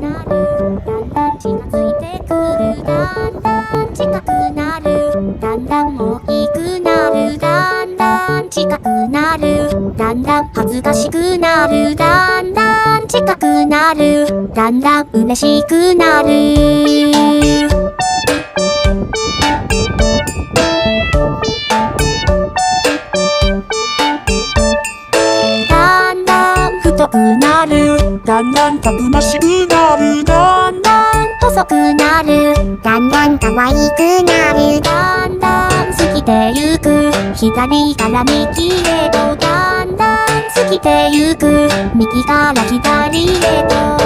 なるだんだん近づいてくるだんだん近くなるだんだん大きくなるだんだん近くなるだんだん恥ずかしくなるだんだん近くなるだんだん嬉しくなるだん太くなるだんだんたくましくなるだんだん細くなるだんだん可愛くなるだんだん過ぎてゆく左から右へとだんだん過ぎてゆく右から左へ